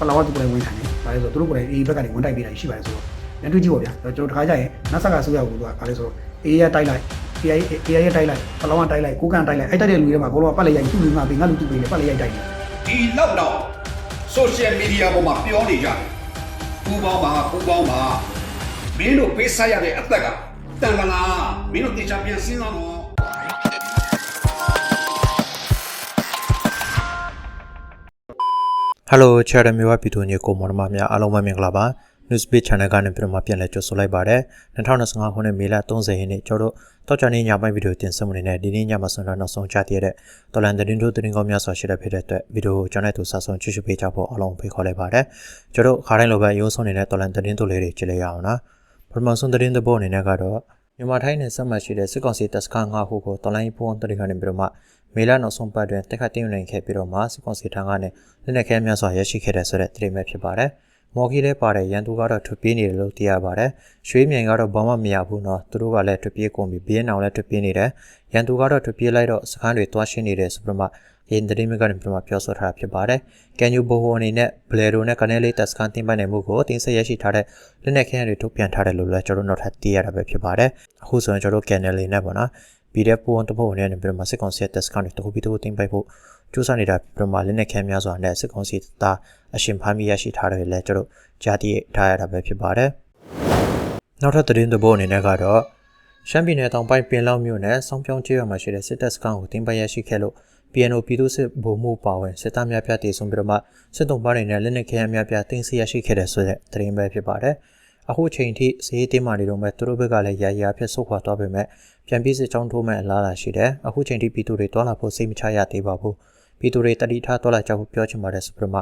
ပလာဝသူကိုယ်ဝင်ထိုင်တယ်ဒါလည်းဆိုသူတို့ကိုယ်အေးဘက်ကနေဝင်တိုက်ပေးတာရှိပါတယ်ဆိုတော့လက်တွေ့ကြည့်ပါဗျာကျွန်တော်တခါကြရင်နတ်ဆက်ကဆိုရဘူးသူကဘာလဲဆိုတော့အေးရတိုက်လိုက် AI AI ရတိုက်လိုက်ပလောင်ကတိုက်လိုက်ကိုကန်တိုက်လိုက်အဲ့တိုက်တဲ့လူတွေမှာဘောလုံးကပတ်လက်ရိုက်သူ့လူမှာပေးငါလူသူပေးလေပတ်လက်ရိုက်တိုက်တယ်ဒီလောက်တော့ social media ပေါ်မှာပြောနေကြတယ်ပူပေါင်းပါပူပေါင်းပါမင်းတို့ပေးဆက်ရတဲ့အသက်ကတန်ကလားမင်းတို့တေချာပြန်စဉ်းစားတော့ ဟယ်လိုချာရမြေဝပြည်သူညီကိုမော်နမများအားလုံးပဲမင်္ဂလာပါ Newsbeat Channel ကနေပြန်မှပြန်လည်ကြိုဆိုလိုက်ပါတယ်2025ခုနှစ်မေလ30ရက်နေ့ကျတော့တောက်ချာနေညပိုင်းဗီဒီယိုတင်ဆက်မှုနေနဲ့ဒီနေ့ညမှာဆွမ်းတော့နောက်ဆုံးချတည်တဲ့တော်လန်သတင်းတို့သတင်းကောင်းများစွာရှိတဲ့ဖြစ်တဲ့အတွက်ဗီဒီယိုကိုကျွန်တော်တို့စာဆုံးကြည့်ရှုပေးကြဖို့အားလုံးဖိတ်ခေါ်လိုက်ပါတယ်ကျတော့ခါတိုင်းလိုပဲရိုးဆုံးနေတဲ့တော်လန်သတင်းတို့လေးတွေကြည့်လိုက်ရအောင်နော်ပထမဆုံးသတင်းသဘောအနေနဲ့ကတော့မြန်မာထိုင်းနယ်စပ်မှာရှိတဲ့စစ်ကောင်စီတပ်စခန်း၅ခုကိုတော်လိုင်းပုံတရီကနေပြီးတော့မှ မေလနောက်ဆုံးပတ်တွင်တက်ခတ်တင်ယူနိုင်ခဲ့ပြီးတော့မှစစ်ကောင်စီထံကနေလက်နက်ခဲများစွာရရှိခဲ့တဲ့ဆိုတဲ့သတင်းပဲဖြစ်ပါတယ်။မော်ဂီလည်းပါတယ်ရန်သူကတော့ထွက်ပြေးနေတယ်လို့သိရပါတယ်။ရွှေမြိုင်ကတော့ဘာမှမရဘူးနော်သူတို့ကလည်းထွက်ပြေးကုန်ပြီဘီယန်အောင်လည်းထွက်ပြေးနေတယ်။ရန်သူကတော့ထွက်ပြေးလိုက်တော့စခန်းတွေတွားရှင်းနေတယ်ဆိုပြီးတော့မှရင်တရင်မကနေပြန်ပြောဆိုထားတာဖြစ်ပါတယ်။ကန်ယူဘိုဟိုအနေနဲ့ဘလဲရိုနဲ့ကနေလေးတက်စကန်တင်ပိုင်နိုင်မှုကိုတင်ဆက်ရရှိထားတဲ့လက်နက်ခဲတွေထုတ်ပြန်ထားတယ်လို့လည်းကျွန်တော်တို့နောက်ထပ်သိရတာပဲဖြစ်ပါတယ်။အခုဆိုရင်ကျွန်တော်တို့ကန်နယ်လေးနဲ့ပေါ့နော်။ PDF ပုံတပုတ်နဲ့ပြီးတော့မှစစ်ကောင်စီတက်စကန်တွေတခုပြီးတခုတင်ပိုက်ဖို့ကျူးစာနေတာပြီးတော့မှလက်နက်ခဲများစွာနဲ့စစ်ကောင်စီသားအရှင်ဖမ်းမိရရှိထားတယ်လည်းကျွန်တော်ကြားသိထားရတာပဲဖြစ်ပါတယ်။နောက်ထပ်သတင်းသဘောအနေနဲ့ကတော့ရှမ်းပြည်နယ်တောင်ပိုင်းပင်လောက်မြို့နယ်စောင်းပြောင်းကျေးရွာမှာရှိတဲ့စစ်တပ်စခန်းကိုတင်ပိုက်ရရှိခဲ့လို့ PNO ပြည်သူ့စစ်ဗိုလ်မှူးပါဝင်စစ်သားများပြတည်ဆုံးပြီးတော့မှစစ်တုံးပါးတွေနဲ့လက်နက်ခဲယမ်းများပြတင်စီရရှိခဲ့တဲ့ဆိုတဲ့သတင်းပဲဖြစ်ပါတယ်။ အခုချိန်ထိစည်တင်းမာနေတော့မဲ့သူတို့ဘက်ကလည်းရာရာဖြစ်ဆုတ်ခွာသွားပေမဲ့ပြန်ပြီးစစ်ကြောင်းထိုးမဲ့အလားအလာရှိတယ်။အခုချိန်ထိပြည်သူတွေတွာလာဖို့စိတ်မချရသေးပါဘူး။ပြည်သူတွေတတိထားတွာလာကြဖို့ပြောချင်ပါတယ်ဆိုပြီးတော့မှ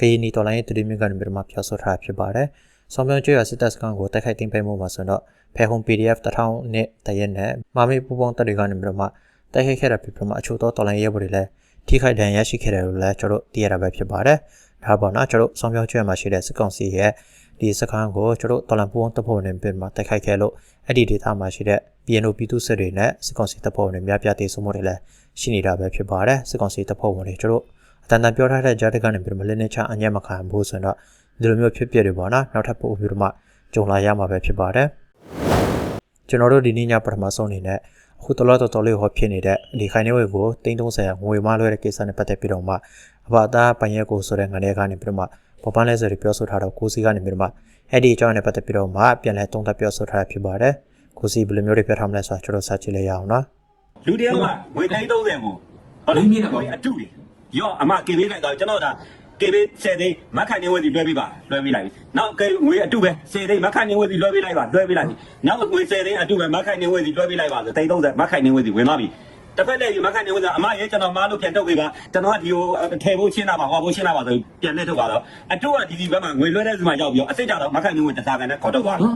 ကရင်နီတော်လိုင်းရဲ့တတိမြင့်ကနေပြီးတော့မှပြောဆိုထားဖြစ်ပါတယ်။ဆောင်းပြောင်းကျွော်စစ်တပ်စခန်းကိုတိုက်ခိုက်တင်ပိတ်မှုမှာဆိုတော့ဖဲဟုံ PDF 1000နဲ့တရက်နဲ့မာမေပူပေါင်းတပ်တွေကနေပြီးတော့မှတိုက်ခိုက်ခဲ့တာဖြစ်ပြီးမှအချို့သောတော်လိုင်းရဲဘော်တွေလည်းထိခိုက်ဒဏ်ရာရရှိခဲ့တယ်လို့လည်းကျွန်တော်တို့သိရတာပဲဖြစ်ပါတယ်။ဒါပေါ့နော်ကျွန်တော်တို့ဆောင်းပြောင်းကျွော်မှာရှိတဲ့စစ်ကောင်စီရဲ့ ဒီစခန်းကိုကျွန်တော်တော်လန်ပူပေါင်းတပ်ဖွဲ့နဲ့ပြင်မှာတိုက်ခိုက်ခဲ့လို့အဲ့ဒီဒေသမှာရှိတဲ့ PNO ပြည်သူစစ်တွေနဲ့စစ်ကောင်စီတပ်ဖွဲ့တွေများပြားတည်ဆုံမှုတွေလည်းရှိနေတာပဲဖြစ်ပါတယ်။စစ်ကောင်စီတပ်ဖွဲ့ဝင်တွေကျွန်တော်အတန်တန်ပြောထားတဲ့ကြားတကနေပြီးတော့လက်နဲ့ချအညံ့မခံဘူးဆိုတော့ဒီလိုမျိုးဖြစ်ပျက်တွေပေါ့နော်နောက်ထပ်ပို့ပြီးတော့မှကြုံလာရမှာပဲဖြစ်ပါတယ်ကျွန်တော်တို့ဒီနေ့ညပထမဆုံးအနေနဲ့အခုတော်တော်တော်လေးဟောဖြစ်နေတဲ့ဒီခိုင်နေဝေကိုတိန်း30ငွေမလွှဲတဲ့ကိစ္စနဲ့ပတ်သက်ပြီးတော့မှအဘသားပိုင်ရက်ကိုဆိုတဲ့ငန်းတွေကနေပြီးတော့မှ ပေါ်ပန်းလဲဆိုပြီးပြောဆိုထားတော့ကိုစီကနေပြီးတော့မှအဲ့ဒီအကြောင်းနဲ့ပတ်သက်ပြီးတော့မှပြန်လဲတုံးသက်ပြောဆိုထားတာဖြစ်ပါတယ်ကိုစီဘယ်လိုမျိုးတွေပြောထားမလဲဆိုတာကျွန်တော်စကြည့်လိုက်ရအောင်နော်လူတယောက်ကငွေတိုင်း30ကိုဟုတ်တယ်အတူတယ်ရောအမကေပေးလိုက်တော့ကျွန်တော်ဒါကေပေး10သိန်းမခိုင်နေဝဲစီလွှဲပေးပါလွှဲပေးလိုက်ပြီနောက်ကေငွေအတူပဲ10သိန်းမခိုင်နေဝဲစီလွှဲပေးလိုက်ပါလွှဲပေးလိုက်ပြီနောက်ငွေ10သိန်းအတူပဲမခိုင်နေဝဲစီလွှဲပေးလိုက်ပါဆိုသိန်း30မခိုင်နေဝဲစီဝင်သွားပြီ တစ်ဖက်လည်းဒီမခိုင်နေဝဲစီအမရဲ့ကျွန်တော်မားလို့ပြန်ထုတ်ပေးပါကျွန်တော်ကဒီကိုထဲဖို့ရှင်းတာပါဟောဖို့ရှင်းတာပါဆိုပြန်လက်ထုတ်ပါတော့အတူကဒီဒီဘက်မှာငွေလွှဲတဲ့စီမှာရောက်ပြီးတော့အစ်စ်ကြတော့မခိုင်နေဝဲတစားကန်နဲ့ခေါ်ထုတ်သွားတယ်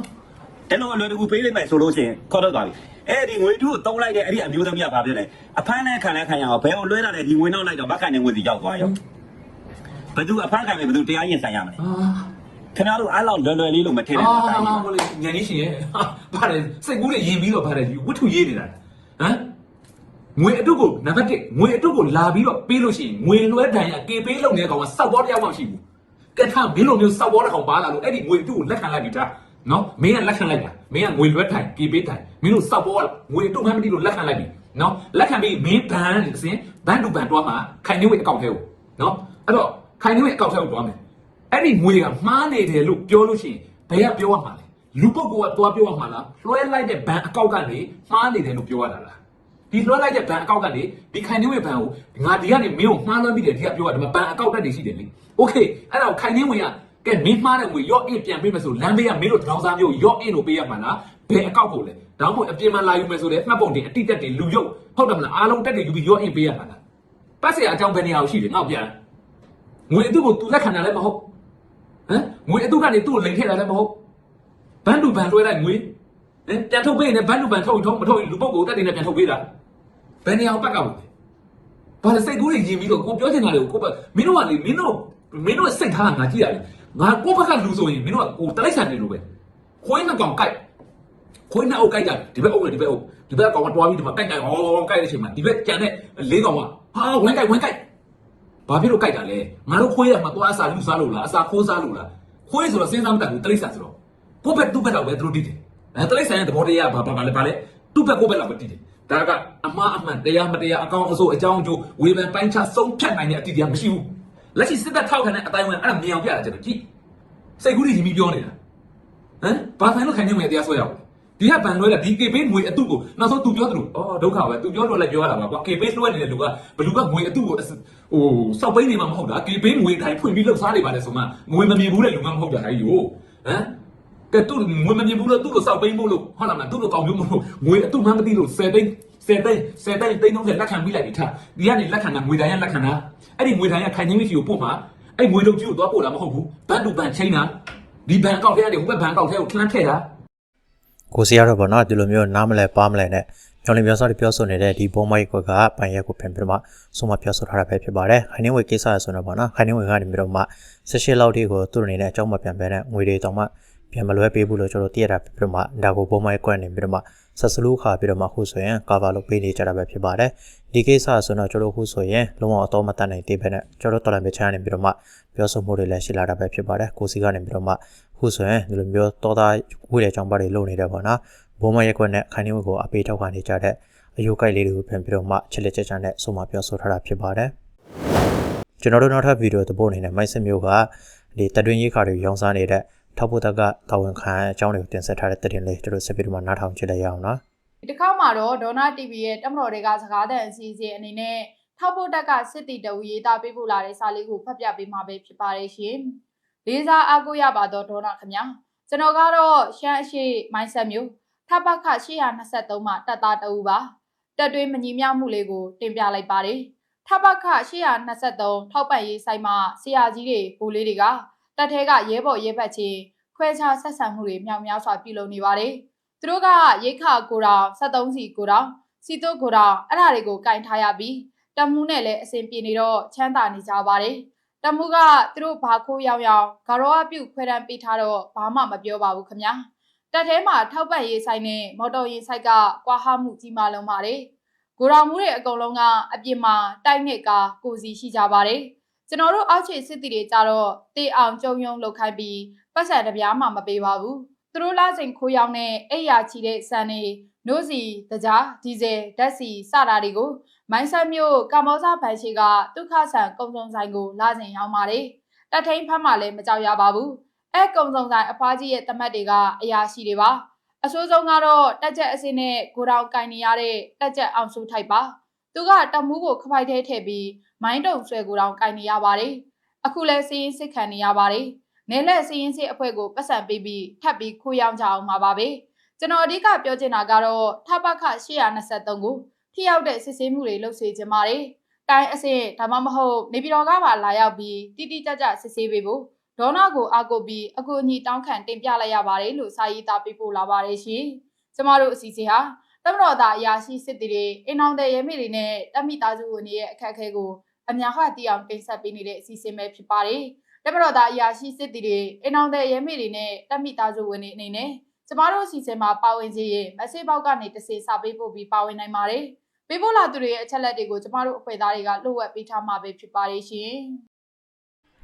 ကျွန်တော်အလွယ်တကူပေးလိုက်မယ်ဆိုလို့ရှိရင်ခေါ်တော့သွားပြီအဲ့ဒီငွေတုကိုတုံးလိုက်တဲ့အဲ့ဒီအမျိုးသမီးကဘာပြောလဲအဖမ်းနဲ့ခံလဲခံရအောင်ဘယ်ကိုလွှဲလာလဲဒီငွေနောက်လိုက်တော့မခံတဲ့ငွေစီရောက်သွားရောဘယ်သူအဖမ်းခံလဲဘယ်သူတရားရင်ဆိုင်ရမလဲအာခင်ဗျားတို့အဲ့လောက်လွယ်လွယ်လေးလို့မထင်နဲ့အာမတိုင်းမဘူးမလေးညနေရှင်ရဲ့ဟာဗါတယ်စိတ်ကူးနဲ့ရင်ပြီးတော့ဗါတယ်ဝတ္ထုရေးနေတာဟမ် ငွေအတုကိုနံပါတ်1ငွေအတုကိုလာပြီးတော့ပေးလို့ရှိရင်ငွေလွှဲတန်ရကေပေးလုံနေတဲ့ကောင်ကစောက်ဘောတယောက်မှမရှိဘူးကဲထားမင်းလိုမျိုးစောက်ဘောတဲ့ကောင်ပါလာလို့အဲ့ဒီငွေအတုကိုလက်ခံလိုက်ပြီသားနော်မင်းကလက်ခံလိုက်တာမင်းကငွေလွှဲထိုင်ကေပေးထိုင်မင်းတို့စောက်ဘောကငွေအတုမှမသိလို့လက်ခံလိုက်ပြီနော်လက်ခံပြီးမင်းဘန်အစင်ဘန်တူဘန်တွားမှာခိုင်နေဝေအကောင့်ထဲကိုနော်အဲ့တော့ခိုင်နေဝေအကောင့်ထဲကိုတွားမယ်အဲ့ဒီငွေကမှားနေတယ်လို့ပြောလို့ရှိရင်ဘယ်ကပြောရမှာလဲလူပုဂ္ဂိုလ်ကသွားပြောရမှာလားလွှဲလိုက်တဲ့ဘဏ်အကောင့်ကနေမှားနေတယ်လို့ပြောရတာလား ဒီလွှဲလိုက်တဲ့ဘဏ်အကောင့်ကနေဒီခိုင်နေဝေဘဏ်ကိုငါဒီကနေမင်းကိုမှားလွှဲပြီးတယ်ဒီကပြောရတယ်မဘဏ်အကောင့်တက်တွေရှိတယ်လေโอเคအဲ့ဒါကိုခိုင်နေဝေကကဲမင်းမှားတဲ့ငွေရော့အင်းပြန်ပေးမယ်ဆိုလမ်းဘေးကမင်းတို့တောင်စားမျိုးရော့အင်းကိုပေးရမှာလားဘယ်အကောင့်ကိုလဲတောင်းဖို့အပြင်မှာလာယူမယ်ဆိုလဲမှတ်ပုံတင်အတိတက်တွေလူရုပ်ဟုတ်တယ်မလားအားလုံးတက်တွေယူပြီးရော့အင်းပေးရမှာလားပတ်စရာအကြောင်းဘယ်နေရာကိုရှိတယ်ငေါ့ပြန်ငွေအတုကို तू လက်ခံတာလည်းမဟုတ် ဟမ်ငွေအတုကနေသူ့ကိုလိန်ထည့်တာလည်းမဟုတ်ဘန်တူဘန်လွှဲလိုက်ငွေဟင်ပြန်ထုတ်ပေးရင်လည်းဘန်တူဘန်ထုတ်ထုတ်မထုတ်ရင်လူပုဂ္ဂိုလ်တက်တင်နဲ့ပြန်ထုတ်ပေးတာ ဘယ်နေအောင်ပတ်ကောက်လဲဘာလဲစိတ်ကူးတွေရင်ပြီးတော့ကိုပြောချင်တာလေကိုမင်းတို့ကလေမင်းတို့မင်းတို့စိတ်ထားကငါကြည့်ရတယ်ငါကိုဘက်ကလူဆိုရင်မင်းတို့ကကိုတလိုက်ဆန်နေလို့ပဲခွေးနှစ်ကောင်ကြိုက်ခွေးနှစ်အုပ်ကြိုက်ကြတယ်ဒီဘက်အုပ်လေဒီဘက်အုပ်ဒီဘက်ကောင်ကတွားပြီးဒီမှာကြိုက်ကြိုက်ဟောကြိုက်တဲ့အချိန်မှာဒီဘက်ကြံတဲ့လေးကောင်ကဟာဝင်းကြိုက်ဝင်းကြိုက်ဘာဖြစ်လို့ကြိုက်တာလဲငါတို့ခွေးရမှာသွားအစာလူစားလို့လားအစာခိုးစားလို့လားခွေးဆိုတော့စဉ်းစားမတတ်ဘူးတိရစ္ဆာန်ဆိုတော့ကိုယ့်ဘက်သူ့ဘက်တော့ပဲသူတို့တည်တယ်အဲတိရစ္ဆာန်ရဲ့သဘောတရားဘာဘာဘာလဲဘာလဲသူ့ဘက်ကိုယ့်ဘက်တော့ပဲတည်တယ် ဒါကအမှားအမှန်တရားမတရားအကောင်အဆိုးအကြောင်းအကျိုးဝေဖန်ပိုင်းခြားဆုံးဖြတ်နိုင်တဲ့အတည်တရားမရှိဘူးလက်ရှိစစ်တပ်ထောက်ခံတဲ့အတိုင်းဝင်အဲ့ဒါမြင်အောင်ပြတာကျွန်တော်ကြည့်စိတ်ကူးကြီးကြီးပြောနေတာဟမ်ဘာဆိုင်လို့ခိုင်နေမယ်တရားဆွဲရအောင်ဒီကဗန်လွဲတာဒီ KB ငွေအတုကိုနောက်ဆုံးသူပြောတယ်လို့ဩဒုက္ခပဲသူပြောတော့လည်းပြောရတာပါကွာ KB လွှဲနေတဲ့လူကဘလူကငွေအတုကိုဟိုစောက်ပိန်းနေမှာမဟုတ်တာ KB ငွေတိုင်းဖွင့်ပြီးလှုပ်ရှားနေပါလေဆိုမှငွေမမြင်ဘူးတဲ့လူမှမဟုတ်ကြတာကြီးဟိုဟမ် ကဲသူငွေမမြင်ဘူးလို့သူ့ကိုစောက်ပိန်းဖို့လို့ဟုတ်လားမသူ့ကိုကောင်းမျိုးမလို့ငွေအတုမှမသိလို့10သိန်း10သိန်း10သိန်းသိန်း30လက်ခံပြီးလိုက်ပြီထားဒီကနေလက်ခံတာငွေတိုင်းရလက်ခံတာအဲ့ဒီငွေတိုင်းရခိုင်နေပြီစီကိုပို့မှာအဲ့ငွေတုပ်ကြီးကိုသွားပို့တာမဟုတ်ဘူးဘန်တူဘန်ချိန်တာဒီဘန်ကောက်ထဲကနေဟိုဘက်ဘန်ကောက်ထဲကိုလှမ်းထည့်တာကိုစီကတော့ဗောနော်ဒီလိုမျိုးနားမလဲပါမလဲနဲ့ညောင်လင်းပြောစားတွေပြောဆိုနေတဲ့ဒီဘုံမိုက်ကွက်ကပိုင်ရက်ကိုပြန်ပြီးတော့မှဆုံးမပြောဆိုထားတာပဲဖြစ်ပါတယ်ခိုင်နေဝေကိစ္စရဆိုတော့ဗောနော်ခိုင်နေဝေကနေပြီးတော့မှ16လောက်တိကိုသူ့အနေနဲ့အကြောင်းမပြန်ပဲနဲ့ငွေတွေတောင်မှ ပြန်မလွဲပေးဘူးလို့ကျွန်တော်သိရတာဖြစ်ပြီးတော့မှဒါကိုဘုံမိုက်ကွက်နေပြီးတော့မှဆက်စလူးခါပြီးတော့မှခုဆိုရင်ကာဗာလုပ်ပေးနေကြတာပဲဖြစ်ပါတယ်ဒီကိစ္စဆိုတော့ကျွန်တော်ခုဆိုရင်လုံးဝအတော့မတတ်နိုင်သေးပဲနဲ့ကျွန်တော်တော်လည်းမချမ်းနေပြီးတော့မှပြောဆိုမှုတွေလည်းရှိလာတာပဲဖြစ်ပါတယ်ကိုစီကနေပြီးတော့မှခုဆိုရင်ဒီလိုမျိုးတော်သားဝေးတဲ့အကြောင်းပါတွေလုပ်နေတယ်ပေါ့နော်ဘုံမရက်ကွက်နဲ့ခိုင်နေဝက်ကိုအပေးထောက်ခံနေကြတဲ့အယုတ်ကိုက်လေးတွေကိုပြန်ပြီးတော့မှချက်လက်ချက်ချနဲ့ဆုံးမပြောဆိုထားတာဖြစ်ပါတယ်။ကျွန်တော်တို့နောက်ထပ်ဗီဒီယိုသဘောအနေနဲ့မိုက်စမျိုးကဒီတတွင်းရေးခါတွေရောင်းစားနေတဲ့ ထောက်ဖို့တက်ကတာဝန်ခံအကြောင်းတွေကိုတင်ဆက်ထားတဲ့တဲ့တင်လေးကျွန်တော်ဆက်ပြီးတော့မှနားထောင်ကြည့်လိုက်ရအောင်နော်။ဒီတစ်ခါမှာတော့ဒေါနာ TV ရဲ့တက်မတော်တွေကစကားသံအစီအစဉ်အနေနဲ့ထောက်ဖို့တက်ကစစ်တီတဝူရေးသားပေးပို့လာတဲ့စာလေးကိုဖတ်ပြပေးမှာပဲဖြစ်ပါတယ်ရှင်။လေးစားအားကိုးရပါတော့ဒေါနာခင်ဗျာ။ကျွန်တော်ကတော့ရှမ်းအရှိမိုင်းဆက်မျိုးထပ်ပခ823မှာတက်သားတအူပါ။တက်တွင်းမညီမျှမှုလေးကိုတင်ပြလိုက်ပါတယ်။ထပ်ပခ823ထောက်ပံ့ရေးဆိုင်မှာဆရာကြီးတွေဘူလေးတွေက တက်ထဲကရဲဘော်ရဲဘက်ချင်းခွဲခြားဆက်ဆံမှုတွေမြောက်များစွာပြုလုပ်နေပါတယ်။သူတို့ကရိတ်ခါကိုတောင်73စီကိုတောင်စီတုတ်ကိုတောင်အဲ့ဒါတွေကိုကင်ထားရပြီးတမှုနဲ့လည်းအစဉ်ပြေနေတော့ချမ်းသာနေကြပါတယ်တမှုကသူတို့ဘာခိုးရောက်ရောက်ဂရောအပြုတ်ခွဲတန်းပေးထားတော့ဘာမှမပြောပါဘူးခမညာတက်ထဲမှာထောက်ပံ့ရေးဆိုင်နဲ့မော်တော်ယာဉ်ဆိုင်ကကွာဟမှုကြီးမားလုံးပါတယ်ကိုတော်မှုတွေအကုန်လုံးကအပြင်မှာတိုက်နဲ့ကာကိုစီရှိကြပါတယ် ကျွန်တော်တို့အောက်ခြေစစ်တီတွေကြတော့တေအောင်ကြုံယုံလောက်ခိုင်းပြီးပတ်စံတစ်ပြားမှမပေးပါဘူးသူတို့လာစိန်ခိုးရောင်းတဲ့အိယာချီတဲ့စံနေနို့စီတကြားဒီဇယ်ဓာတ်စီစတာတွေကိုမိုင်းဆက်မျိုးကမ္ဘောဇဘန်ရှိကဒုက္ခဆန်ကုံစုံဆိုင်ကိုလာစဉ်ရောင်းပါတယ်။တက်ထိန်ဖမ်းမှလည်းမကြောက်ရပါဘူး။အဲကုံစုံဆိုင်အဖွားကြီးရဲ့တမတ်တွေကအရာရှိတွေပါ။အဆိုးဆုံးကတော့တက်ချက်အစင်းနဲ့ကိုတောင်ကင်နေရတဲ့တက်ချက်အောင်စုထိုက်ပါ။သူကတမှုကိုခပိုက်ထဲထည့်ပြီး မိုင်းတုံဆွဲကိုတောင်ကင်နေရပါတယ်။အခုလဲစီးရင်စစ်ခံနေရပါတယ်။နေလက်စီရင်စစ်အဖွဲ့ကိုပတ်စံပေးပြီးထပ်ပြီးခိုးရောင်းကြအောင်ပါပါပဲကျွန်တော်အဓိကပြောချင်တာကတော့ထပခ823ကိုထိရောက်တဲ့စစ်ဆေးမှုတွေလုပ်စေချင်ပါတယ်တိုင်းအဆင့်ဒါမှမဟုတ်နေပြည်တော်ကပါလာရောက်ပြီးတိတိကျကျစစ်ဆေးပေးဖို့ဒေါနာကိုအားကိုပြီးအကူအညီတောင်းခံတင်ပြလိုက်ရပါတယ်လို့စာရေးသားပေးပို့လာပါတယ်ရှင်ကျမတို့အစီအစဉ်ဟာတမတော်သားအရာရှိစစ်တီတွေအင်အောင်တဲ့ရဲမိတွေနဲ့တပ်မိသားစုဝင်တွေရဲ့အခက်အခဲကို အများဟသိအောင်တင်ဆက်ပေးနေတဲ့အစီအစဉ်ပဲဖြစ်ပါတယ်။တက်မတော်သားအရာရှိစစ်တီတွေအင်အောင်တဲ့ရဲမေတွေနဲ့တက်မိသားစုဝင်တွေအနေနဲ့ကျမတို့အစီအစဉ်မှာပါဝင်စေရင်မက်ဆေ့ဘောက်ကနေတစ်စေစာပေးပို့ပြီးပါဝင်နိုင်ပါတယ်။ပေးပို့လာသူတွေရဲ့အချက်လက်တွေကိုကျမတို့အဖွဲ့သားတွေကလှုပ်ဝက်ပေးထားမှာပဲဖြစ်ပါတယ်ရှင်။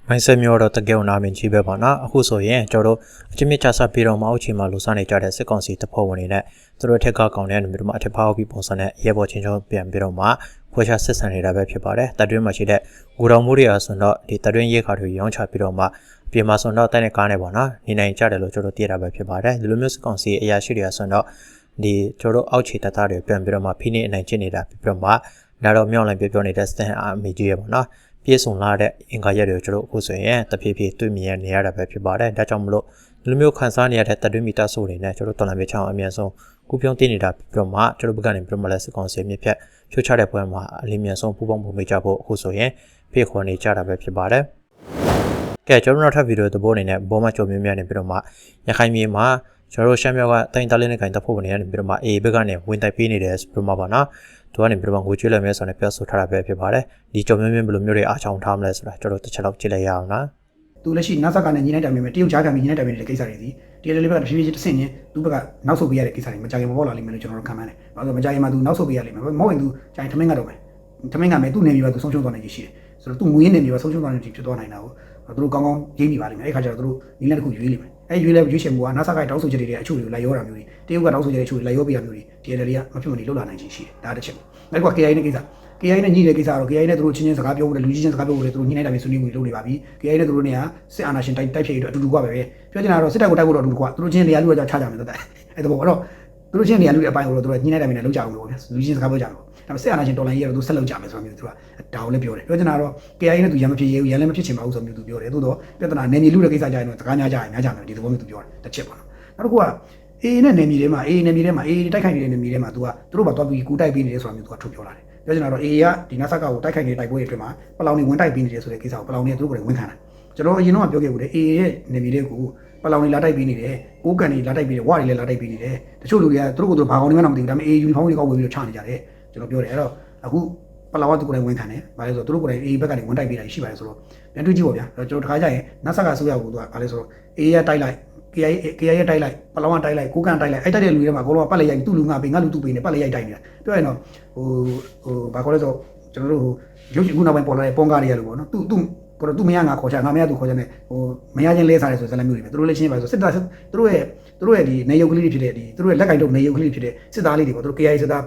မိုင်းဆက်မျိုးတော့တကယ်နာမင်ကြီးပဲပါနော်အခုဆိုရင်ကျွန်တော်တို့အချင်းမြင့်ချဆပြီးတော့မအောက်ချီမှာလူစားနေကြတဲ့စစ်ကောင်စီတပ်ဖွဲ့ဝင်တွေနဲ့သူတို့ထက်ကကောင်တဲ့မျိုးမှာအထက်ဖောက်ပြီးပုံစံနဲ့ရဲဘော်ချင်းချင်းပြန်ပြီးတော့မှ ခွဲခြားဆက်ဆံနေတာပဲဖြစ်ပါတယ်တပ်တွင်းမှာရှိတဲ့ဂူတော်မှုတွေအဆိုတော့ဒီတပ်တွင်းရဲခါတွေရောင်းချပြီးတော့မှအပြင်မှာဆိုတော့တိုက်နဲ့ကားနေပါနော်နေနိုင်ကြတယ်လို့ကျွန်တော်သိရတာပဲဖြစ်ပါတယ်ဒီလိုမျိုးစစ်ကောင်စီအရာရှိတွေအဆိုတော့ဒီကျွန်တော်တို့အောက်ခြေတပ်သားတွေပြန်ပြီးတော့မှဖိနေအနိုင်ကျင့်နေတာပြီးတော့မှဒါတော့မြောက်လိုက်ပြောပြောနေတဲ့စတန်အမီကြီးရပါတော့ပြည့်စုံလာတဲ့အင်္ဂါရက်တွေကိုကျွန်တော်အခုဆိုရင်တဖြည်းဖြည်းတွေ့မြင်ရနေရတာပဲဖြစ်ပါတယ်။ဒါကြောင့်မလို့ ဒီလိုမျိုးခန်းစားနေရတဲ့တတွင်းမီတာဆိုတွေနဲ့ကျွန်တော်တော်လံမြေချောင်းအမြန်ဆုံးကူပြောင်းတင်နေတာပြီးတော့မှကျွန်တော်ဘက်ကနေပြီးတော့မှလည်းစကောင်စီမြစ်ဖြတ်ဖြိုးချတဲ့ပွဲမှာအလင်းမြန်ဆုံးပူပေါင်းပုံမိကြဖို့အခုဆိုရင်ဖိတ်ခေါ်နေကြတာပဲဖြစ်ပါတယ်။ကဲကျွန်တော်နောက်ထပ်ဗီဒီယိုသဘောအနေနဲ့ဘောမချုံမြင်းမြနေပြီးတော့မှရခိုင်မြေမှာကျွန်တော်တို့ရှမ်းမြောက်ကတိုင်းတလင်းနဲ့ကင်တပ်ဖို့နေရနေပြီးတော့မှအေဘက်ကနေဝင်တိုက်ပေးနေတယ်ပြီးတော့မှပါနော်။သူကနေပြီးတော့ငွေကျွေးလိုက်မယ်ဆိုတော့ပြောဆိုထားတာပဲဖြစ်ပါတယ်ဒီကြော်မြင်းမြင်းဘယ်လိုမျိုးတွေအားချောင်းထားမလဲဆိုတာကျွန်တော်တစ်ချက်လောက်ကြည့်လိုက်ရအောင်နော် သူလက်ရှိနတ်ဆက်ကနဲ့ညီနိုင်တိုင်ပေမဲ့တရုတ်ကြားကညီနိုင်တိုင်ပေတဲ့ကိစ္စတွေဒီတရားလေးဘက်ကတဖြည်းဖြည်းချင်းတစ်ဆင့်ချင်းသူ့ဘက်ကနောက်ဆုတ်ပေးရတဲ့ကိစ္စတွေမကြခင်မပေါ်လာလိမ့်မယ်လို့ကျွန်တော်တို့ခံမှန်းတယ်။ဘာလို့မကြခင်မှာသူနောက်ဆုတ်ပေးရလိမ့်မယ်။မဟုတ်ရင်သူကြိုင်ထမင်းကတော့မယ်။ထမင်းကမယ်သူ့နေပြီးတော့သူဆုံးရှုံးသွားနိုင်ကြီးရှိတယ်။ဆိုတော့သူငွေနေမျိုးဆုံးရှုံးသွားတဲ့ဒီဖြစ်သွားနိုင်တာကိုသူတို့ကောင်းကောင်းရင်းနေပါလိမ့်မယ်အဲ့ခါကျတော့သူတို့နီလန်တစ်ခုရွေးလိမ့်မယ်အဲ့ရွေးလဲရွေးချယ်မှုကနာဆာကတောင်းဆိုချက်တွေအချို့တွေကိုလိုက်ရောတာမျိုးတွေတရုတ်ကတောင်းဆိုချက်တွေအချို့တွေလိုက်ရောပြတာမျိုးတွေ TNL ကမဖြစ်မနေလှုပ်လာနိုင်ခြင်းရှိတယ်ဒါတစ်ချက်အဲ့ကွာ KI နဲ့ကိစ္စ KI နဲ့ညှိတဲ့ကိစ္စတော့ KI နဲ့သူတို့ချင်းချင်းစကားပြောဖို့လူကြီးချင်းစကားပြောဖို့လေသူတို့ညှိနှိုင်းတာမျိုးဆွေးနွေးမှုလုပ်နေပါပြီ KI နဲ့သူတို့နေကစစ်အာဏာရှင်တိုက်တိုက်ဖြစ်ရတော့အတူတူကပဲပဲပြောချင်တာတော့စစ်တပ်ကိုတိုက်ဖို့တော့အတူတူကသူတို့ချင်းနေရာလူကကြောက်ချကြမယ်တတ်အဲ့ဒါပေါ့အဲ့တော့သူတို့ချင်းနေရာလူရဲ့အပိုင်းကိုတော့သူတို့ညှိနှိုင်းတာမျိုးနဲ့လုပ်ကြအောင်လို့ဗျလူချင်းစကားပြောကြအောင်ဒါပေမဲ့စစ်အာဏာရှင်တော်လိုင်းကြီးကတော့သူဆက်လုပ်ကြမယ်ဆိုတာမျိုးသူကဒါကိုလည်းပြောတယ်ပြောချင်တာတော့ KI နဲ့သူရံမဖြစ်ရဘူးရံလည်းမဖြစ်ချင်ပါဘူးဆိုမျိုးသူပြောတယ်သို့တော့ပြဿနာနေမြေလူတဲ့ကိစ္စကြရင်တော့စကားများကြရင်များကြမယ်ဒီသဘောမျိုးသူပြောတယ်တစ်ချက်ပေါ့နော်နောက်တစ်ခုကအေးနဲ့နေမြေထဲမှာအေးနေမြေထဲမှာအေးတိုက်ခိုက်နေတဲ့နေမြေထဲမှာ तू ကသူတို့ဘာသွားပြီးကူတိုက်ပေးနေတယ်ဆိုတာမျိုး तू ကထုတ်ပြောလာတယ် ပြောချင်တာတော့အေးကဒီနာဆက်ကကိုတိုက်ခိုက်နေတဲ့တိုက်ပွဲတွေအတွင်းမှာပလောင်နေဝင်တိုက်ပေးနေတယ်ဆိုတဲ့ကိစ္စကိုပလောင်နေသူတို့ကိုယ်ဝင်ခံတာကျွန်တော်အရင်တော့ပြောခဲ့ဘူးလေအေးရဲ့နေမြေတွေကိုပလောင်နေလာတိုက်ပေးနေတယ်ကိုးကန်နေလာတိုက်ပေးတယ်ဝါတွေလည်းလာတိုက်ပေးနေတယ်တချို့လူတွေကသူတို့ကိုယ်သူဘာကောင်နေမှမသိဘူးဒါပေမဲ့အေးယူနီဖောင်းတွေကောက်ဝေပြီးတော့ချနေကြတယ်ကျွန်တော်ပြောတယ်အဲ့တော့အခုပလောင်ကသူကိုယ်တိုင်ဝင်ခံတယ်ဘာလဲဆိုတော့သူတို့ကိုယ်တိုင်အေးဘက်ကနေဝင်တိုက်ပေးတာရှိပါတယ်ဆိုတော့ပြန်တွေ့ကြည့်ပါဗျာကျွန်တော်တခါကျရင်နတ်ဆက်ကဆိုရကိုသူကဘာလဲဆိုတော့အေးရတိုက်လိုက် KI KI ရဲ့တိုက်လိုက်ပလောင်ကတိုက်လိုက်ကိုကန်တိုက်လိုက်အဲ့တိုက်တဲ့လူတွေမှာအကုန်လုံးကပတ်လက်ရိုက်သူ့လူငါပေးငါလူသူ့ပေးနေပတ်လက်ရိုက်တိုက်နေတာပြောရင်တော့ဟိုဟိုဘာခေါ်လဲဆိုကျွန်တော်တို့ဟိုရုပ်ရှင်ခုနောက်ပိုင်းပေါ်လာတဲ့ပုံကားတွေရလို့ပေါ့နော်သူ့သူ့ကိုတော့သူ့မရငါခေါ်ချငါမရသူခေါ်ချနေဟိုမရချင်းလဲစားတယ်ဆိုဇာတ်လမ်းမျိုးတွေပဲသူတို့လည်းချင်းပါဆိုစစ်သားသူတို့ရဲ့သူတို့ရဲ့ဒီနေရုပ်ကလေးတွေဖြစ်တဲ့ဒီသူတို့ရဲ့လက်ကင်တော့နေရုပ်ကလေးတွေဖြစ်တဲ့စစ်သားလေးတွေပေါ့သူတို့ KI စစ်သား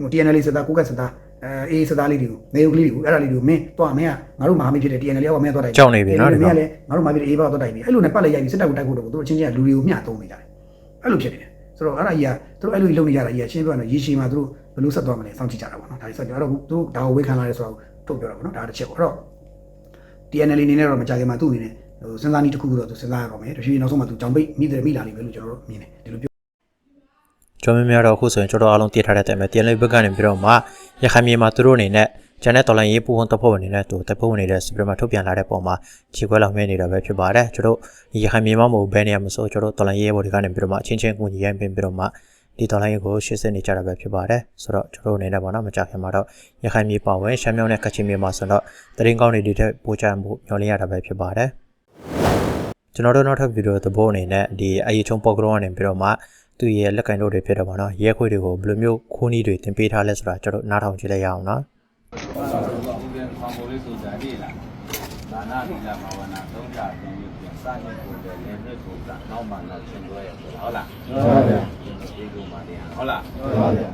ဟို TNL စစ်သားကိုကတ်စစ်သား အဲအေးစစ်သားလေးတွေကိုနေရုပ်ကလေးတွေကိုအဲ့ဒါလေးတွေကိုမင်းတော့မင်းကငါတို့မဟာမိဖြစ်တဲ့ TNL ရောမင်းတော့တိုက်ကြောက်နေပြီနော်ဒီမမှာင်းကလည်းငါတို့မဟာမိဖြစ်တဲ့အေးဘောတော့တိုက်ပြီအဲ့လိုနဲ့ပတ်လက်ရိုက်ပြီးစစ်တပ်ကိုတိုက်ဖို့တော့သူတို့ချင်းချင်းကလူတွေကိုမျှသုံးနေကြတယ်အဲ့လိုဖြစ်နေတယ်ဆိုတော့အဲ့ဒါကြီးကသူတို့အဲ့လိုလုပ်နေကြတာကြီးကရှင်းပြရတော့ရေရှည်မှာသူတို့ဘယ်လိုဆက်သွားမလဲစောင့်ကြည့်ကြတာပေါ့နော်ဒါကြီးဆက်ကြအဲ့တော့သူတို့ဒါကိုဝေခံလာရဲဆိုတော့ထုတ်ပြောတာပေါ့နော်ဒါတစ်ချက်ပေါ့အဲ့တော့ TNL အနေနဲ့တော့မကြခင်မှာသူ့အနေနဲ့ဟိုစဉ်းစားနည်းတစ်ခုခုတော့သူစဉ်းစားရတော့မယ်တဖြည်းဖြည်းနောက်ဆုံးမှသူကြောင်ပိတ်မိတယ်မိလာလိမ့်မယ်လို့ကျွန်တော်တို့မြင်တယ်ဒီလိုပြော ကျော်မင်းများတော့အခုဆိုရင်ကျွန်တော်အားလုံးတည်ထားတဲ့တိုင်ပဲတင်လေးဘက်ကနေပြီးတော့မှရခိုင်မြေမှာသူတို့အနေနဲ့ကျန်တဲ့တော်လိုင်းရေးပူဝန်တပ်ဖွဲ့ဝင်တွေနဲ့သူတပ်ဖွဲ့ဝင်နေတဲ့စပရမထုတ်ပြန်လာတဲ့ပုံမှာခြေခွဲလောက်မြင်နေတာပဲဖြစ်ပါတယ်ကျွန်တော်ရခိုင်မြေမှာမဟုတ်ဘဲနေရမဆိုကျွန်တော်တော်လိုင်းရေးဘော်တွေကနေပြီးတော့မှအချင်းချင်းကူညီရိုင်းပင်ပြီးတော့မှဒီတော်လိုင်းရေးကိုရှေ့ဆက်နေကြတာပဲဖြစ်ပါတယ်ဆိုတော့ကျွန်တော်အနေနဲ့ပေါ့နော်မကြခင်မှာတော့ရခိုင်မြေပါဝင်ရှမ်းမြောင်းနဲ့ကချင်မြေမှာဆိုတော့တရင်ကောင်းတွေဒီထက်ပိုချမ်းမှုမျှော်လင့်ရတာပဲဖြစ်ပါတယ်ကျွန်တော်တို့နောက်ထပ်ဗီဒီယိုသဘောအနေနဲ့ဒီအရေးချုံပေါကရောကနေပြီးတော့မှ သူ့ရဲ့လက်ကင်တို့တွေဖြစ်တော့ပါတော့ရဲခွေတွေကိုဘယ်လိုမျိုးခိုးနီးတွေတင်ပေးထားလဲဆိုတာကျွန်တော်နားထောင်ကြည့်လိုက်ရအောင်နော်ဦးပြန်ဖောင်ပေါ်လေးဆိုတာလေလားဒါနာဒီလာမဝနာသုံးကြပြီးပြန်စနေကိုလည်းလည်းမြစ်ကိုကနောက်မှတော့ရှင်းသွဲရဟုတ်လားဟုတ်ပါဗျာဒီလိုမှတရားဟုတ်လားဟုတ်ပါဗျာ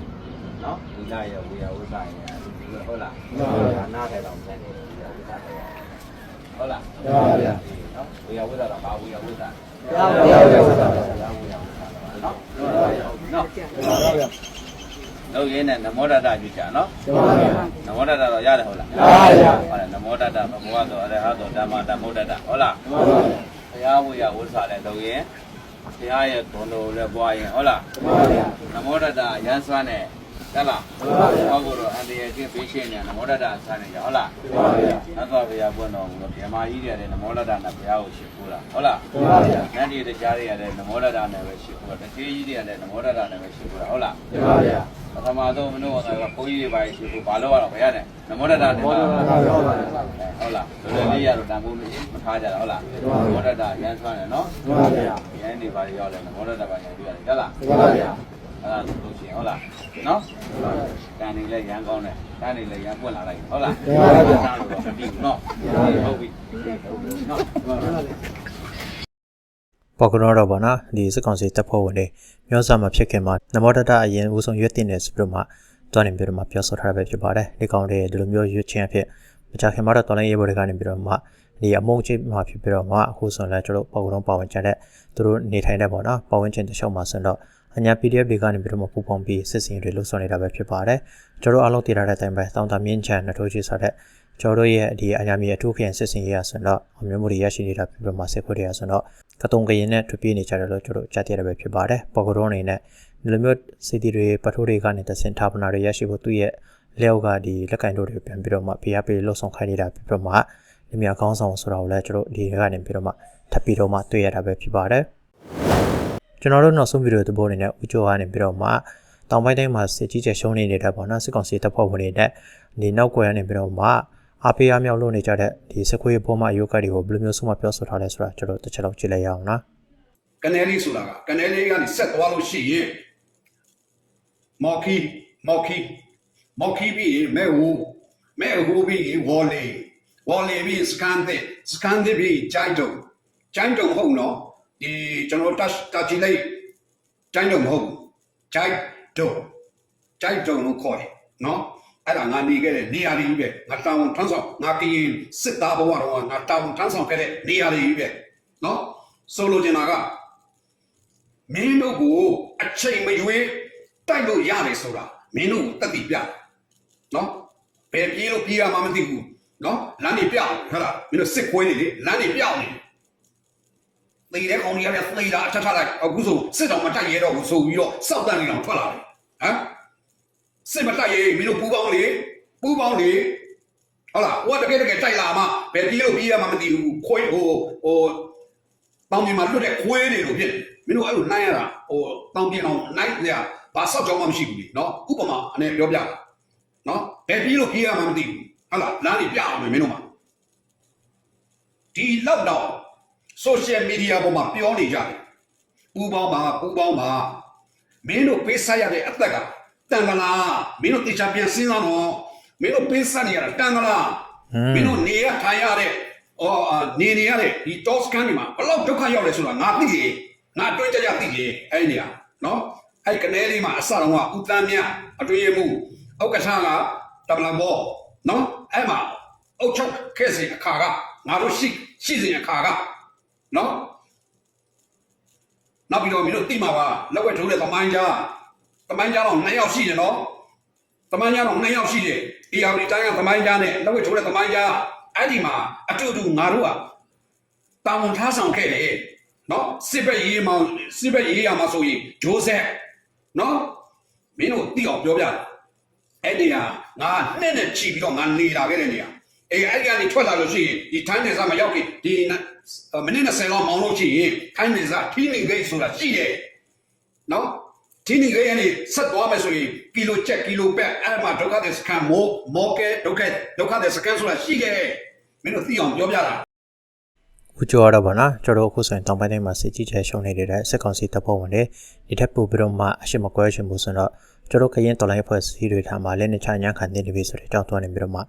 နော်ဒီလာရဝေယဝိသရဟုတ်လားဟုတ်ပါဗျာနားထဲတော့ပြန်နေဝေယဝိသရဟုတ်လားဟုတ်ပါဗျာနော်ဝေယဝိသတော့ဘာဝေယဝိသရဝေယဝိသဝေယဝိသနော် နော်တော့ရင်းနဲ့နမောတတကြည့်ကြနော်နမောတတတော့ရတယ်ဟုတ်လားဟုတ်တယ်နမောတတဘဘဝတော့အရဟတောဓမ္မဓမ္မုတတဟုတ်လားဘုရားဝိယဝိသလည်းတော့ရင်ဘုရားရဲ့ဂုဏ်တော်လည်းပွားရင်ဟုတ်လားနမောတတရန်စွမ်းနဲ့ တက်လားဟုတ်ကိုတော့အန္တရာယ်ချင်းပေးရှင်းနေနမောတတဆန်းနေကြဟုတ်လားသတ်တော်ဘုရားပွင့်တော်မူလို့ဓမ္မကြီးတွေလည်းနမောတတနဲ့ဘုရားကိုရှိခိုးတာဟုတ်လားနတ်တွေတရားတွေလည်းနမောတတနဲ့ပဲရှိခိုးတာတထေးကြီးတွေလည်းနမောတတနဲ့ပဲရှိခိုးတာဟုတ်လားပထမဆုံးမလို့ကဘုန်းကြီးတွေပါရှိခိုးဘာလို့ရတော့ဘုရားနဲ့နမောတတနဲ့ဟုတ်လားဟုတ်လားဒီလိုလေးရတော့တန်ဖိုးမထားကြတာဟုတ်လားနမောတတရန်ဆွမ်းတယ်နော်ရန်နေပါရောက်လဲနမောတတပါရန်ပြရတယ်ဟုတ်လား အဲ့ဒါဆိုလို့ရှိရင်ဟုတ်လားနော်တန်နေလဲရန်ကောင်းတယ်တန်နေလဲရန်ပွင့်လာလိုက်ဟုတ်လားဟုတ်ပါဘူးမပြီးဘူးနော်ဟုတ်ပြီနော်ပေါ်ကတော့တော့ဗောနော်ဒီစစ်ကောင်စီတပ်ဖွဲ့ဝင်တွေမျိုးစားမှာဖြစ်ခင်မှာနမောတတအရင်ဦးဆုံးရွက်တင်နေဆိုပြီးတော့မှတွားနေပြီးတော့မှပြောဆိုထားတာပဲဖြစ်ပါတယ်ဒီကောင်တွေဒီလိုမျိုးရွက်ချင်းအဖြစ်မကြခင်မှာတော့တော်လိုင်းရေးဘော်တွေကနေပြီးတော့မှဒီအမုံချင်းမှာဖြစ်ပြီးတော့မှအခုဆိုရင်လည်းကျွန်တော်ပေါ်ကတော့ပါဝင်ကြတဲ့သူတို့နေထိုင်တဲ့ဗောနော်ပါဝင်ချင်းတခြားမှာဆိုတော့ အညာ PDF တွေကနေပြီးတော့မှပူပေါင်းပြီးစစ်စင်တွေလှုပ်ဆောင်နေတာပဲဖြစ်ပါတယ်ကျွန်တော်အားလုံးတည်ထားတဲ့အတိုင်းပဲတောင်တာမြင့်ချန်နှထိုးချီဆိုတဲ့ကျွန်တော်တို့ရဲ့ဒီအညာမီအထူးခရင်စစ်စင်ရေးရဆိုတော့အမျိုးမျိုးတွေရရှိနေတာဖြစ်ပြီးမှစစ်ခွေတွေရဆိုတော့ကတုံကရင်နဲ့ထွပြေးနေကြတယ်လို့ကျွန်တော်ကြားသိရပဲဖြစ်ပါတယ်ပေါ်ကတော့အနေနဲ့ဒီလိုမျိုးစီတီတွေပထိုးတွေကနေတဆင်ထားပနာတွေရရှိဖို့သူ့ရဲ့လျောက်ကဒီလက်ကင်တို့တွေပြန်ပြီးတော့မှဖေးရပေးလှုပ်ဆောင်ခိုင်းနေတာဖြစ်ပြီးမှဒီမြကောင်းဆောင်ဆိုတာကိုလည်းကျွန်တော်ဒီကနေပြီးတော့မှထပ်ပြီးတော့မှတွေ့ရတာပဲဖြစ်ပါတယ် ကျွန်တော်တို့နောက်ဆုံးဗီဒီယိုသဘောအနေနဲ့ဦးကျော်ကနေပြီးတော့မှတောင်ပိုင်းတိုင်းမှာစစ်ကြီးကျယ်ရှုံးနေနေတဲ့ပေါ့နော်စစ်ကောင်စီတပ်ဖွဲ့ဝင်တွေနဲ့ဒီနောက်ကွယ်ကနေပြီးတော့မှအဖေးအမြောက်လုပ်နေကြတဲ့ဒီစခွေးပေါ်မှာယောဂတွေကိုဘယ်လိုမျိုးဆုံးမပြောဆိုထားလဲဆိုတာကျွန်တော်တစ်ချက်လောက်ကြည့်လိုက်ရအောင်နော်ကနေလေးဆိုတာကကနေလေးကနေဆက်သွားလို့ရှိရင်မော်ခီမော်ခီမော်ခီပြီးရင်မဲဟူမဲဟူပြီးရင်ဝေါ်လေးဝေါ်လီပြီးစကန်တဲ့စကန်တဲ့ပြီးဂျိုင်းတုံဂျိုင်းတုံဟုတ်နော် ဒီကျွန်တော်တက်တက်ချီလိုက်ဂျိုင်းတုံမဟုတ်ဂျိုင်းတုံဂျိုင်းတုံလို့ခေါ်တယ်နော်အဲ့ဒါငါနေခဲ့တဲ့နေရာတွေကြီးပဲငါတောင်းထမ်းဆောင်ငါကရင်စစ်သားဘဝတော့ငါတောင်းထမ်းဆောင်ခဲ့တဲ့နေရာတွေကြီးပဲနော်ဆိုလိုချင်တာကမင်းတို့ကိုအချိန်မရွေးတိုက်လို့ရတယ်ဆိုတာမင်းတို့ကိုတက်တည်ပြတယ်နော်ဘယ်ပြေးလို့ပြေးရမှမသိဘူးနော်လမ်းတွေပြောင်းဟုတ်လားမင်းတို့စစ်ခွေးတွေလေလမ်းတွေပြောင်းနေတယ် သေတဲ့ကောင်ကြီးကလည်းသေတာအထက်ထလိုက်အခုဆိုစစ်တော်မတိုက်ရဲတော့ဘူးဆိုပြီးတော့စောက်တန်းနေအောင်ထွက်လာတယ်ဟမ်စစ်မတိုက်ရေးမင်းတို့ပူပေါင်းလေပူပေါင်းလေဟုတ်လားဟိုကတကယ်တကယ်တိုက်လာမှဘယ်ပြေးလို့ပြေးရမှမသိဘူးခွေးဟိုဟိုတောင်ပြင်မှာလွတ်တဲ့ခွေးတွေလို့ဖြစ်မင်းတို့အဲ့လိုနိုင်ရတာဟိုတောင်ပြင်အောင်နိုင်ရဘာဆောက်ကြောင်းမှမရှိဘူးလေနော်ဥပမာအနေပြောပြနော်ဘယ်ပြေးလို့ပြေးရမှမသိဘူးဟုတ်လားလမ်းတွေပြအောင်မယ်မင်းတို့မှာဒီလောက်တော့ social media ပေါ်မှာပြောနေကြတယ်ပူပေါင်းပါပူပေါင်းပါမင်းတို့ပေးဆက်ရတဲ့အသက်ကတန်ကလားမင်းတို့တေချာပြန်စဉ်းစားတော့မင်းတို့ပေးဆက်နေရတာတန်ကလားမင်းတို့နေရထိုင်ရတဲ့အော်အာနေနေရတဲ့ဒီ top scan တွေမှာဘယ်လောက်ဒုက္ခရောက်လဲဆိုတာငါသိတယ်ငါတွင်းကြကြသိတယ်အဲ့ဒီနေရာနော်အဲ့ကနေလေးမှာအစတော့ကဥတန်းမြအတွင်းရမှုဥက္ကဋ္ဌကတမလန်ဘောနော်အဲ့မှာအုတ်ချုပ်ခဲ့စီအခါကငါတို့ရှိရှိစဉ်အခါက နော်နောက်ပြီးတော့မင်းတို့တိမှာပါလက်ဝဲထိုးတဲ့သမိုင်းကြားသမိုင်းကြားတော့2ယောက်ရှိတယ်နော်သမိုင်းကြားတော့2ယောက်ရှိတယ်အေယာဝတီတိုင်းကသမိုင်းကြားနဲ့လက်ဝဲထိုးတဲ့သမိုင်းကြားအဲ့ဒီမှာအတူတူငါတို့ကတာဝန်ထားဆောင်ခဲ့တယ်နော်စစ်ဘက်ရေးမောင်စစ်ဘက်ရေးရမှာဆိုရင်ဂျိုးဆက်နော်မင်းတို့တိအောင်ပြောပြတယ်အဲ့ဒီဟာငါနဲ့နဲ့ချီပြီးတော့ငါနေလာခဲ့တဲ့နေရာအေးအဲ့ဒီကနေထွက်လာလို့ရှိရင်ဒီထိုင်းနေစားမရောက်ခင်ဒီ မနေ့20လောက်မောင်းလို့ရှိရင်ထိုင်းနေစားထီးနေဂိတ်ဆိုတာရှိတယ်နော်ထီးနေဂိတ်ကနေဆက်သွားမယ်ဆိုရင်ကီလိုချက်ကီလိုပက်အဲ့မှာဒုက္ခတဲ့စကန်မောမောကဲဒုက္ခဒုက္ခတဲ့စကန်ဆိုတာရှိတယ်မင်းတို့သိအောင်ပြောပြတာဦးကျော်ရတော့ဗောနော်ကျွန်တော်တို့အခုဆိုရင်တောင်ပိုင်းတိုင်းမှာစစ်ကြီးကျဲရှုံနေတဲ့စစ်ကောင်စီတပ်ဖွဲ့ဝင်တွေဒီထက်ပိုပြီးတော့မှအရှိမကွဲရှင်မှုဆိုတော့ကျွန်တော်ခရင်တော်လိုင်းဖွဲ့စည်းတွေထားမှာလည်းနေချညာခံနေနေပြီဆိုတဲ့အကြောင်းသွင်းနေပြီးတော့မှ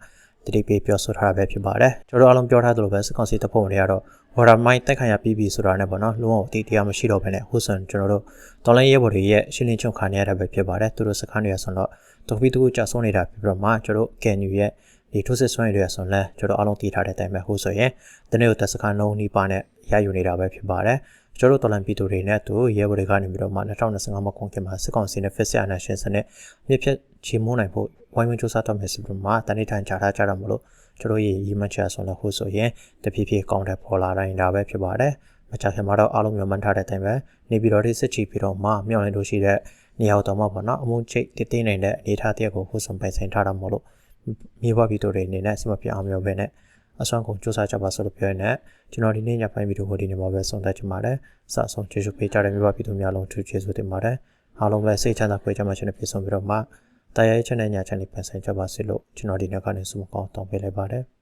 တတိပေးပြောဆိုထားတာပဲဖြစ်ပါတယ်ကျွန်တော်အားလုံးပြောထားသလိုပဲစစ်ကောင်စီတပ်ဖွဲ့ဝင်တွေကတော့ဝါရမိုင်းတိုက်ခိုင်ရပြီးပြီဆိုတာနဲ့ဗောနော်လုံးဝအတိတရားမရှိတော့ဘဲနဲ့အခုဆိုရင်ကျွန်တော်တို့တော်လိုင်းရဲဘော်တွေရဲ့ရှင်းလင်းချုပ်ခံနေရတာပဲဖြစ်ပါတယ်သူတို့စခန်းတွေဆိုတော့တခုပြီးတခုကြာဆုံးနေတာပြီးတော့မှကျွန်တော်တို့ကန်ယူရဲ့ဒီထိုးစစ်ဆွမ်းရည်ဆိုရင်လည်းကျွန်တော်အားလုံးတည်ထားတဲ့အတိုင်းပဲဟုတ်ဆိုရင်တနေ့ကိုတက်စခန်းလုံးနီးပါးနဲ့ရယူနေတာပဲဖြစ်ပါတယ် ကျွန်တော်တို့တော်လန်ပီတိုတွေနဲ့သူရဲဘော်တွေကနေပြီးတော့မှ2025မှာကုန်ကင်မှာစစ်ကောင်စီနဲ့ Fed အနာရှင်စနဲ့မြစ်ဖြတ်ချေမုန်းနိုင်ဖို့ဝိုင်းဝန်းစူးစမ်းတော့မယ်ဆိုပြီးမှတနေ့ထိုင်ကြားထားကြတာမလို့ကျွန်တော်ရေရီမချာဆိုလည်းဟုတ်ဆိုရင်တဖြည်းဖြည်းကောင်းတဲ့ပေါ်လာတိုင်းဒါပဲဖြစ်ပါတယ်မချခင်မှာတော့အားလုံးမျှော်မှန်းထားတဲ့အတိုင်းပဲနေပြည်တော်တွေစစ်ချီပြီးတော့မှမျှော်လင့်လို့ရှိတဲ့နေရာတော်မှာပေါ့နော်အမုန်းချိတ်တည်တည်နိုင်တဲ့အနေအထားတရက်ကိုဟုတ်ဆုံးပိုင်ဆိုင်ထားတာမလို့မြေဘဝပြည်သူတွေအနေနဲ့စမပြအောင်မျိုးပဲနဲ့ အစွမ်းကုန်စူးစမ်းကြပါဆိုလို့ပြောရတဲ့ကျွန်တော်ဒီနေ့ညပိုင်းဗီဒီယိုကိုဒီနေ့မှာပဲဆုံးသက်ချင်ပါတယ်။စအဆုံးကျေးဇူးပေးကြတဲ့မြေဘဝပြည်သူများလုံးထူးကျေးဇူးတင်ပါတယ်။အားလုံးပဲစိတ်ချမ်းသာကြွေးကြမှာရှင်နဲ့ပြည့်စုံပြီးတော့မှတရားရေးချက်နဲ့ညာချက်လေးပန်ဆိုင်ကြပါစေလို့ကျွန်တော်ဒီနေ့ကနေဆုမကောင်းတောင်းပေးလိုက်ပါတယ်။